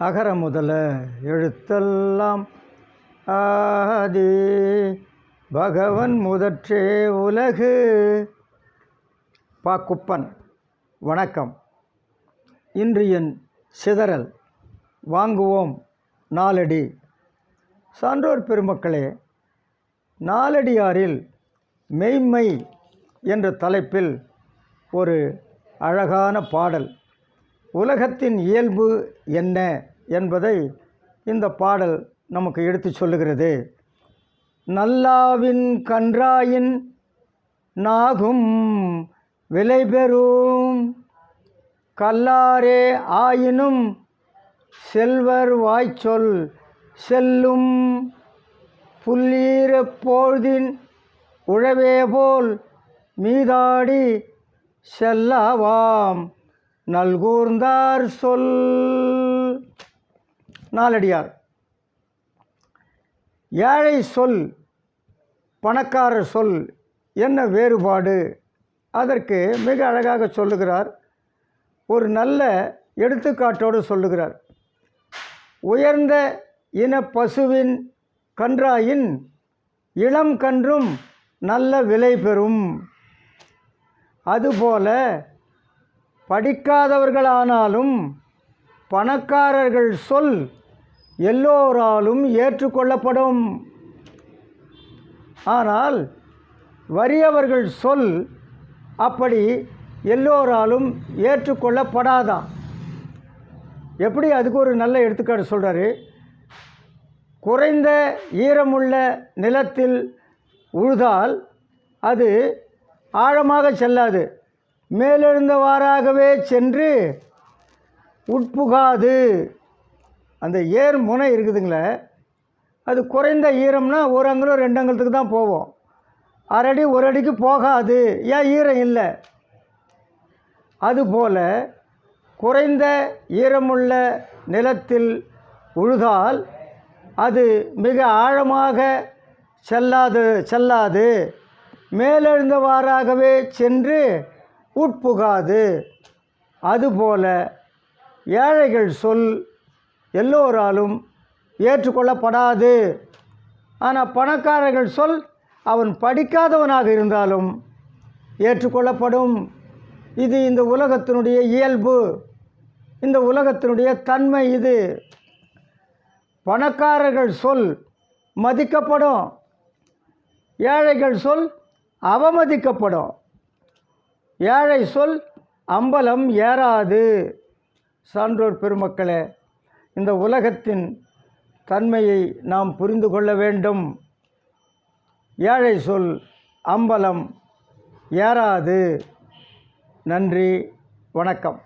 அகர முதல எழுத்தெல்லாம் ஆதி. பகவன் முதற்றே உலகு. பா குப்பன் வணக்கம். இன்று என் சிதறல். வாங்குவோம் நாலடி. சான்றோர் பெருமக்களே நாலடியாரில் மெய்மை என்ற தலைப்பில் ஒரு அழகான பாடல். உலகத்தின் இயல்பு என்ன என்பதை இந்த பாடல் நமக்கு எடுத்துச் சொல்லுகிறது. நல்லாவின் கன்றாயின் நாகும் விலை பெறும். கல்லாரே ஆயினும் செல்வர் வாய்ச்சொல் செல்லும். புல்லீர பொழுதின் உழவே போல் மீதாடி செல்லாவாம். நல்கூர்ந்தார் சொல். நாலடியார். ஏழை சொல் பணக்காரர் சொல் என்ன வேறுபாடு? அதற்கு மிக அழகாக சொல்லுகிறார். ஒரு நல்ல எடுத்துக்காட்டோடு சொல்லுகிறார். உயர்ந்த இன பசுவின் கன்றாயின் இளம் கன்றும் நல்ல விலை பெறும். அதுபோல படிக்காதவர்களானாலும் பணக்காரர்கள் சொல் எல்லோராலும் ஏற்றுக்கொள்ளப்படும். ஆனால் வறியவர்கள் சொல் அப்படி எல்லோராலும் ஏற்றுக்கொள்ளப்படாதான் எப்படி அதுக்கு ஒரு நல்ல எடுத்துக்காட்டு சொல்கிறாரு குறைந்த ஈரமுள்ள நிலத்தில் உழுதால் அது ஆழமாக செல்லாது. மேலெழுந்தவாறாகவே சென்று உட்புகாது. அந்த ஏர் முனை இருக்குதுங்களே அது குறைந்த ஈரம்னா ஒரு அங்குலம் ரெண்டு அங்குலத்துக்கு தான் போவோம். அரடி ஒரு அடிக்கு போகாது. ஏன் ஈரம் இல்லை? அதுபோல் குறைந்த ஈரமுள்ள நிலத்தில் உழுதால் அது மிக ஆழமாக செல்லாது செல்லாது. மேலெழுந்தவாறாகவே சென்று உட்புகாது. அதுபோல ஏழைகள் சொல் எல்லோராலும் ஏற்றுக்கொள்ளப்படாது. ஆனால் பணக்காரர்கள் சொல் அவன் படிக்காதவனாக இருந்தாலும் ஏற்றுக்கொள்ளப்படும். இது இந்த உலகத்தினுடைய இயல்பு. இந்த உலகத்தினுடைய தன்மை இது. பணக்காரர்கள் சொல் மதிக்கப்படும். ஏழைகள் சொல் அவமதிக்கப்படும். ஏழை சொல் அம்பலம் ஏறாது. சான்றோர் பெருமக்களே இந்த உலகத்தின் தன்மையை நாம் புரிந்து கொள்ள வேண்டும். ஏழை சொல் அம்பலம் ஏறாது. நன்றி வணக்கம்.